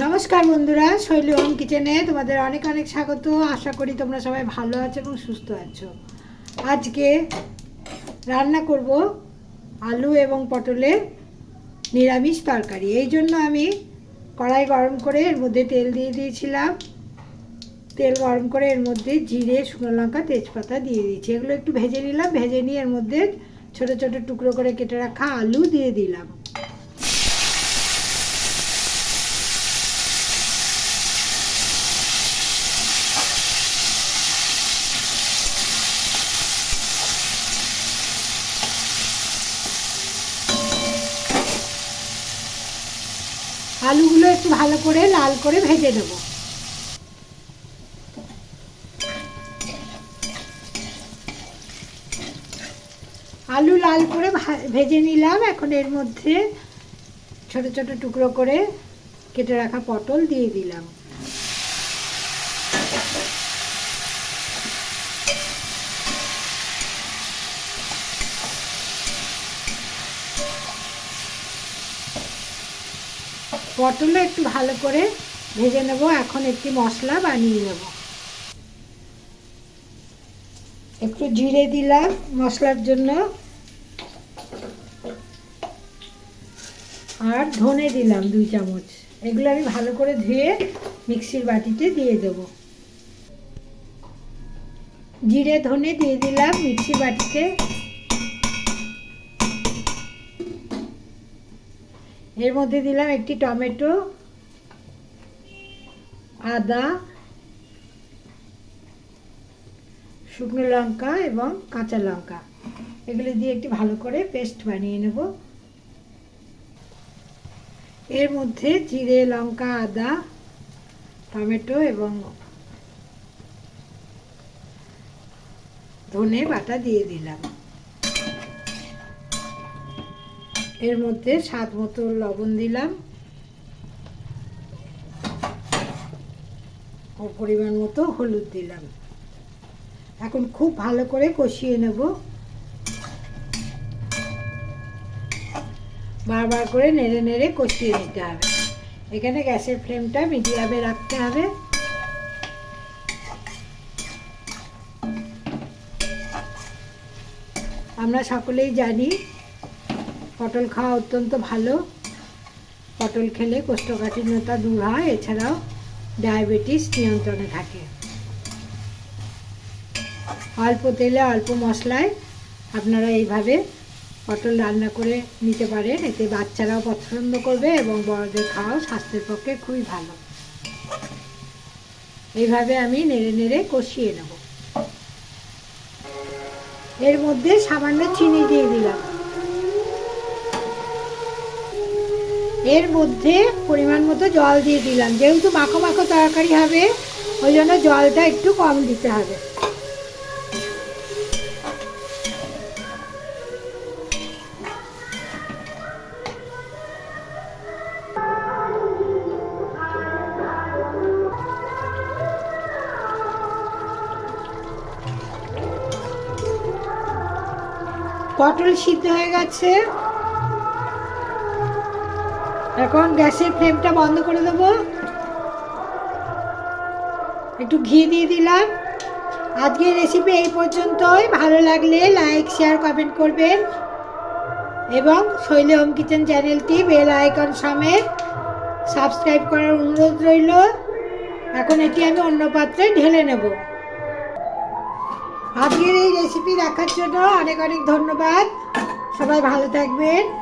নমস্কার বন্ধুরা, শৈলী হোম কিচেনে তোমাদের অনেক অনেক স্বাগত। আশা করি তোমরা সবাই ভালো আছো এবং সুস্থ আছো। আজকে রান্না করব আলু এবং পটলের নিরামিষ তরকারি। এই জন্য আমি কড়াই গরম করে এর মধ্যে তেল দিয়ে দিয়েছিলাম। তেল গরম করে এর মধ্যে জিরে, শুকনো লঙ্কা, তেজপাতা দিয়ে দিয়েছি। এগুলো একটু ভেজে নিলাম। ভেজে নিয়ে এর মধ্যে ছোট ছোট টুকরো করে কেটে রাখা আলু দিয়ে দিলাম। আলুগুলো একটু ভালো করে লাল করে ভেজে নেব। আলু লাল করে ভেজে নিলাম। এখন এর মধ্যে ছোট ছোট টুকরো করে কেটে রাখা পটল দিয়ে দিলাম। পটলও একটু ভালো করে ভেজে নেব। এখন একটি মশলা বানিয়ে নেব। একটু জিরে দিলাম মশলার জন্য। আর ধনে দিলাম দুই চামচ। এগুলো আমি ভালো করে ধুয়ে মিক্সির বাটিতে দিয়ে দেব। জিরে ধনে দিয়ে দিলাম মিক্সি বাটিতে। এর মধ্যে দিলাম একটি টমেটো, আদা, শুকনো লঙ্কা এবং কাঁচা লঙ্কা। এগুলো দিয়ে একটি ভালো করে পেস্ট বানিয়ে নেব। এর মধ্যে জিরে, লঙ্কা, আদা, টমেটো এবং ধনে বাটা দিয়ে দিলাম। এর মধ্যে স্বাদ মতো লবণ দিলাম। ও পরিমাণ মতো হলুদ দিলাম। এখন খুব ভালো করে কষিয়ে নেব। বারবার করে নেড়ে নেড়ে কষিয়ে নিতে হবে। এখানে গ্যাসের ফ্লেমটা মিডিয়ামে রাখতে হবে। আমরা সকলেই জানি পটল খাওয়া অত্যন্ত ভালো। পটল খেলে কোষ্ঠকাঠিন্যতা দূর হয়, এছাড়াও ডায়াবেটিস নিয়ন্ত্রণে থাকে। অল্প তেলে অল্প মশলায় আপনারা এইভাবে পটল রান্না করে নিতে পারেন। এতে বাচ্চারাও পছন্দ করবে এবং বড়দের খাওয়াও স্বাস্থ্যের পক্ষে খুবই ভালো। এইভাবে আমি নেড়ে নেড়ে কষিয়ে নেব। এর মধ্যে সামান্য চিনি দিয়ে দিলাম। এর মধ্যে পরিমাণ মতো জল দিয়ে দিলাম। যেহেতু মাখো মাখো তরকারি হবে, ওই জন্য জলটা একটু কম দিতে হবে। পটল সিদ্ধ হয়ে গেছে। এখন গ্যাসের ফ্লেমটা বন্ধ করে দেবো। একটু ঘি দিয়ে দিলাম। আজকের রেসিপি এই পর্যন্তই। ভালো লাগলে লাইক শেয়ার কমেন্ট করবেন। এবং শৈলী হোম কিচেন চ্যানেলটি বেল আইকন সমেত সাবস্ক্রাইব করার অনুরোধ রইল। এখন এটি আমি অন্য পাত্রে ঢেলে নেব। আজকের এই রেসিপি দেখার জন্য অনেক অনেক ধন্যবাদ। সবাই ভালো থাকবেন।